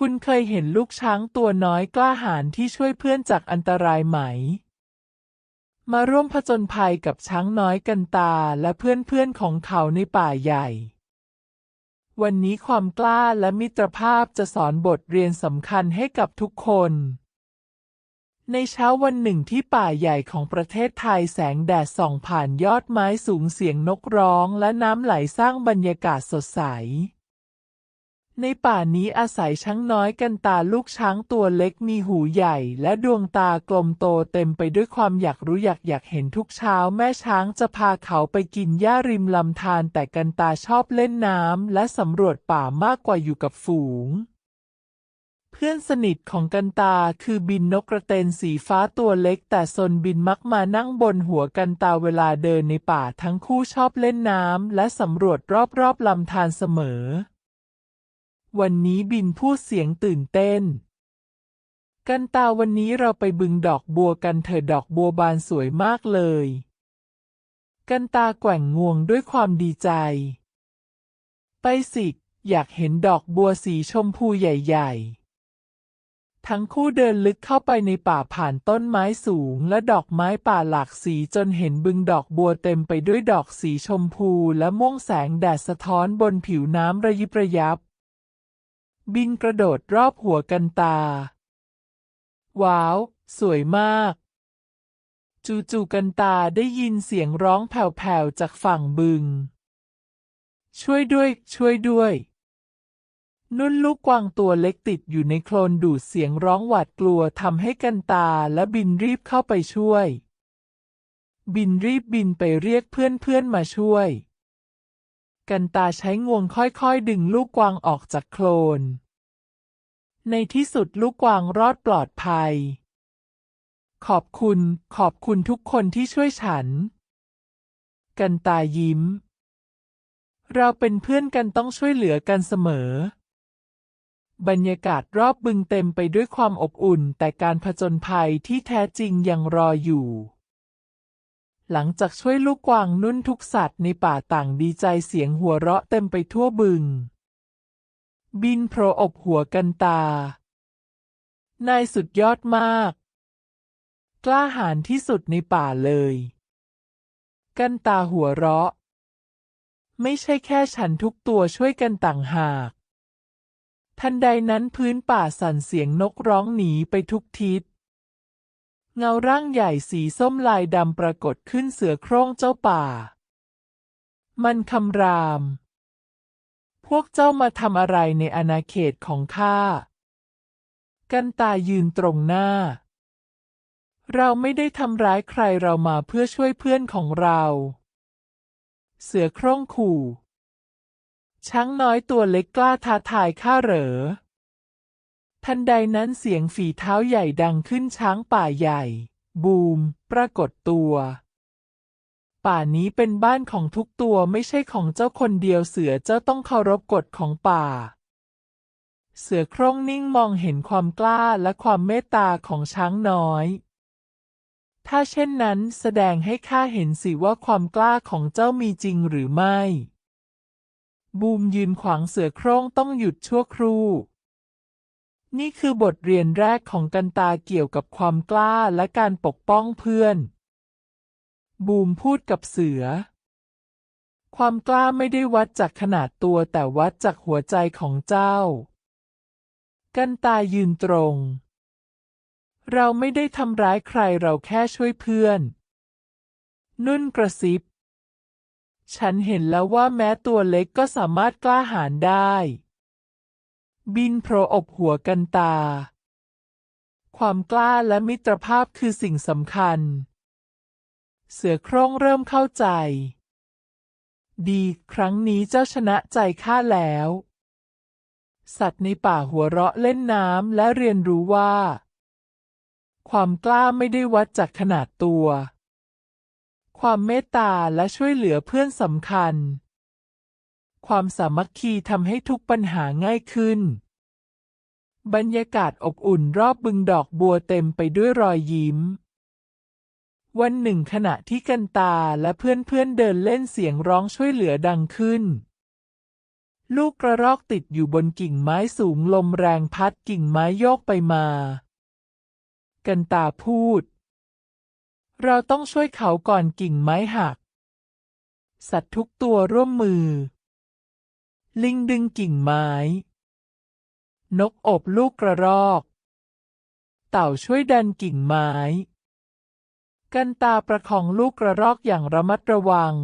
คุณเคยเห็นลูกช้างตัวน้อยกล้าหาญที่ช่วยเพื่อนจากอันตรายไหม มาร่วมผจญภัยกับช้างน้อยกันตาและเพื่อนๆของเขาในป่าใหญ่ วันนี้ความกล้าและมิตรภาพจะสอนบทเรียนสำคัญให้กับทุกคน ในเช้าวันหนึ่งที่ป่าใหญ่ของประเทศไทยแสงแดดส่องผ่านยอดไม้สูงเสียงนกร้องและน้ำไหลสร้างบรรยากาศสดใส ในป่านี้อาศัยช้างน้อยกันตาลูกช้างตัวเล็กมีหูใหญ่ และดวงตากลมโตเต็มไปด้วยความอยากรู้อยากอยากเห็นทุกเช้า แม่ช้างจะพาเขาไปกินหญ้าริมลำธารแต่กันตาชอบเล่นน้ำและสำรวจป่ามากกว่าอยู่กับฝูง เพื่อนสนิทของกันตาคือบินนกกระเตนสีฟ้าตัวเล็ก แต่ซนบินมักมานั่งบนหัวกันตาเวลาเดินในป่าทั้งคู่ชอบเล่นน้ำและสำรวจรอบๆลำธารเสมอ วันนี้บินพูดเสียงตื่นเต้น กันตาวันนี้เราไปบึงดอกบัวกันเถอะดอกบัวบานสวยมากเลย กันตาแกว่งงวงด้วยความดีใจ ไปสิอยากเห็นดอกบัวสีชมพูใหญ่ ๆ ทั้งคู่เดินลึกเข้าไปในป่าผ่านต้นไม้สูงและดอกไม้ป่าหลากสีจนเห็นบึงดอกบัวเต็มไปด้วยดอกสีชมพูและม่วงแสงแดดสะท้อนบนผิวน้ำระยิบระยับ บินกระโดดรอบหัวกันตา ว้าว สวยมาก จู่ๆกันตาได้ยินเสียงร้องแผ่วๆจากฝั่งบึง ช่วยด้วย ช่วยด้วย นุ่นลูกกวางตัวเล็กติดอยู่ในโคลนดูดเสียงร้องหวาดกลัวทำให้กันตาและบินรีบเข้าไปช่วย บินรีบบินไปเรียกเพื่อนๆมาช่วย กันตาใช้งวงค่อยๆ ดึงลูกกวางออกจากโคลน ในที่สุดลูกกวางรอดปลอดภัย ขอบคุณ ขอบคุณทุกคนที่ช่วยฉัน กันตายิ้ม เราเป็นเพื่อนกันต้องช่วยเหลือกันเสมอ บรรยากาศรอบบึงเต็มไปด้วยความอบอุ่น แต่การผจญภัยที่แท้จริงยังรออยู่ หลังจากช่วยลูกกวางนุ่นทุกสัตว์ในป่าต่างดีใจเสียงหัวเราะเต็มไปทั่วบึง บินโผรอบหัวกันตา นายสุดยอดมาก กล้าหาญที่สุดในป่าเลย กันตาหัวเราะ ไม่ใช่แค่ฉันทุกตัวช่วยกันต่างหาก ทันใดนั้นพื้นป่าสั่นเสียงนกร้องหนีไปทุกทิศ เงาร่างใหญ่สีส้มลายดำปรากฏขึ้นเสือโคร่งเจ้าป่า มันคำราม พวกเจ้ามาทำอะไรในอาณาเขตของข้า กันตายืนตรงหน้า เราไม่ได้ทำร้ายใครเรามาเพื่อช่วยเพื่อนของเรา เสือโคร่งขู่ ช้างน้อยตัวเล็กกล้าท้าทายข้าเหรอ ทันใดนั้นเสียงฝีเท้าใหญ่ดังขึ้นช้างป่าใหญ่ บูม ปรากฏตัว ป่านี้เป็นบ้านของทุกตัวไม่ใช่ของเจ้าคนเดียวเสือเจ้าต้องเคารพกฎของป่า เสือโคร่งนิ่งมองเห็นความกล้าและความเมตตาของช้างน้อย ถ้าเช่นนั้นแสดงให้ข้าเห็นสิว่าความกล้าของเจ้ามีจริงหรือไม่ บูมยืนขวางเสือโคร่งต้องหยุดชั่วครู่ นี่คือบทเรียนแรกของกันตาเกี่ยวกับความกล้าและการปกป้องเพื่อน บูมพูดกับเสือ ความกล้าไม่ได้วัดจากขนาดตัวแต่วัดจากหัวใจของเจ้า กันตายืนตรง เราไม่ได้ทำร้ายใครเราแค่ช่วยเพื่อน นุ่นกระซิบ ฉันเห็นแล้วว่าแม้ตัวเล็กก็สามารถกล้าหาญได้ บินโผรอบหัวกันตา ความกล้าและมิตรภาพคือสิ่งสำคัญ เสือโคร่งเริ่มเข้าใจ ดีครั้งนี้เจ้าชนะใจข้าแล้ว สัตว์ในป่าหัวเราะเล่นน้ำและเรียนรู้ว่า ความกล้าไม่ได้วัดจากขนาดตัว ความเมตตาและช่วยเหลือเพื่อนสำคัญ ความสามัคคีทำให้ทุกปัญหาง่ายขึ้น บรรยากาศอบอุ่นรอบบึงดอกบัวเต็มไปด้วยรอยยิ้ม วันหนึ่งขณะที่กันตาและเพื่อนๆเเดินเล่นเสียงร้องช่วยเหลือดังขึ้น ลูกกระรอกติดอยู่บนกิ่งไม้สูงลมแรงพัดกิ่งไม้โยกไปมา กันตาพูด เราต้องช่วยเขาก่อนกิ่งไม้หักสัตว์ทุกตัวร่วมมือ ลิงดึงกิ่งไม้ นกอบลูกกระรอก เต่าช่วยดันกิ่งไม้ กันตาประคองลูกกระรอกอย่างระมัดระวัง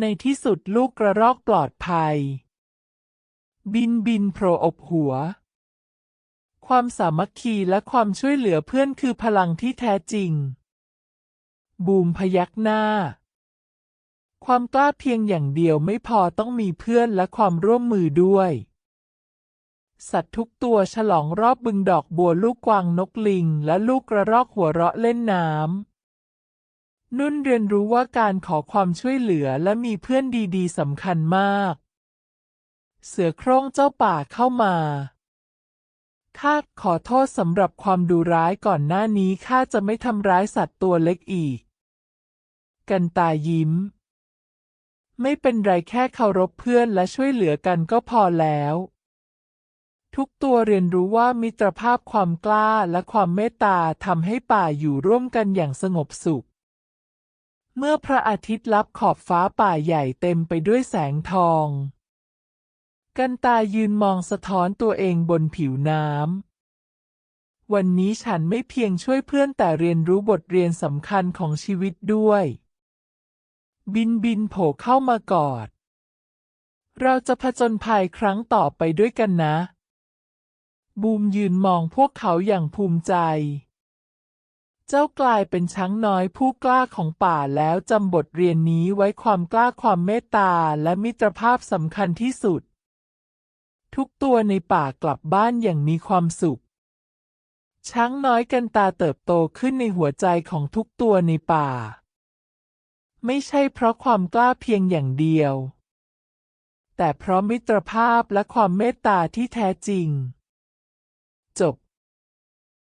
ในที่สุดลูกกระรอกปลอดภัย บินบินโผล่อบหัว ความสามัคคีและความช่วยเหลือเพื่อนคือพลังที่แท้จริง บูมพยักหน้า ความกล้าเพียงอย่างเดียวไม่พอต้องมีเพื่อนและความร่วมมือด้วย สัตว์ทุกตัวฉลองรอบบึงดอกบัวลูกกวางนกลิง และลูกกระรอกหัวเราะเล่นน้ำนุ่นเรียนรู้ว่าการขอความช่วยเหลือและมีเพื่อนดีๆสำคัญมาก เสือโคร่งเจ้าป่าเข้ามาข้าขอโทษสำหรับความดุร้ายก่อนหน้านี้ข้าจะไม่ทำร้ายสัตว์ตัวเล็กอีก กันตายิ้ม ไม่เป็นไรแค่เคารพเพื่อนและช่วยเหลือกันก็พอแล้ว ทุกตัวเรียนรู้ว่ามิตรภาพความกล้าและความเมตตาทำให้ป่าอยู่ร่วมกันอย่างสงบสุข เมื่อพระอาทิตย์ลับขอบฟ้าป่าใหญ่เต็มไปด้วยแสงทอง กันตายืนมองสะท้อนตัวเองบนผิวน้ำวันนี้ฉันไม่เพียงช่วยเพื่อนแต่เรียนรู้บทเรียนสำคัญของชีวิตด้วย บินบินโผล่เข้ามากอด เราจะผจญภัยครั้งต่อไปด้วยกันนะ บูมยืนมองพวกเขาอย่างภูมิใจ เจ้ากลายเป็นช้างน้อยผู้กล้าของป่าแล้วจำบทเรียนนี้ไว้ความกล้าความเมตตาและมิตรภาพสำคัญที่สุด ทุกตัวในป่ากลับบ้านอย่างมีความสุข ช้างน้อยกันตาเติบโตขึ้นในหัวใจของทุกตัวในป่า ไม่ใช่เพราะความกล้าเพียงอย่างเดียว แต่เพราะมิตรภาพและความเมตตาที่แท้จริง